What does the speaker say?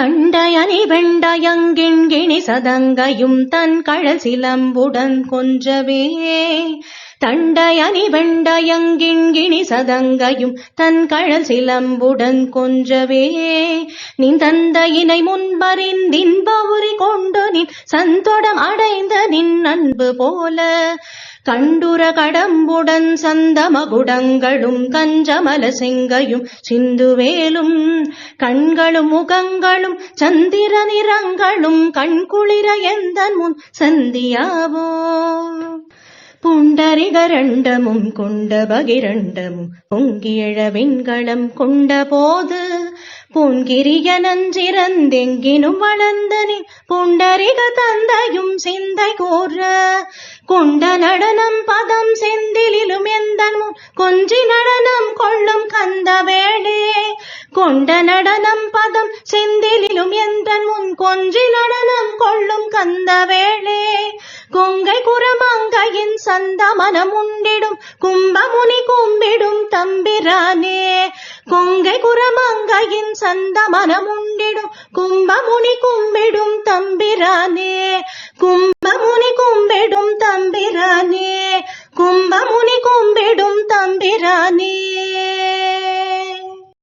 தண்டயனி வெண்டயங்கிண்கிணி சதங்கையும் தன் கழல் சிலம்புடன் கொஞ்சவே. தண்டயனி வெண்டயங்கிண்கிணி சதங்கையும் தன் கழல் சிலம்புடன் கொஞ்சவே. நின் தந்தையினை முன்பறிந்தின்ப உரி கொண்டு நின் சந்தோடம் அடைந்த நின் அன்பு போல. கண்டுர கடம்புடன் சந்தமகுடங்களும் கஞ்சமல செங்கையும் சிந்துவேலும் கண்களும் முகங்களும் சந்திர நிறங்களும் கண்குளிர எந்த முன் சந்தியாவோ? புண்டரிகரண்டமும் கொண்ட பகிரண்டமும் பொங்கியழ விண்களம் கொண்ட போது பூங்கிரிய நஞ்சிறந்தெங்கினும் வளர்ந்தனின் புண்டரிக தந்தையும் சிந்தை கூற கொண்ட நடனம் பதம் செந்திலும் எந்த முன் கொஞ்சி நடனம் கொள்ளும் கந்த வேளே கொண்ட நடனம் பதம் செந்திலும் என்றன் முன் கொஞ்சி நடனம் கொள்ளும் கந்த வேளே கொங்கை குரமங்கையின் சந்த மனம் உண்டிடும் கும்பமுனி கும்பிடும் தம்பிரானே. கொங்கை குரமங்கையின் சந்த மனம் உண்டிடும் கும்பமுனி கும்பிடும் தம்பிரானே.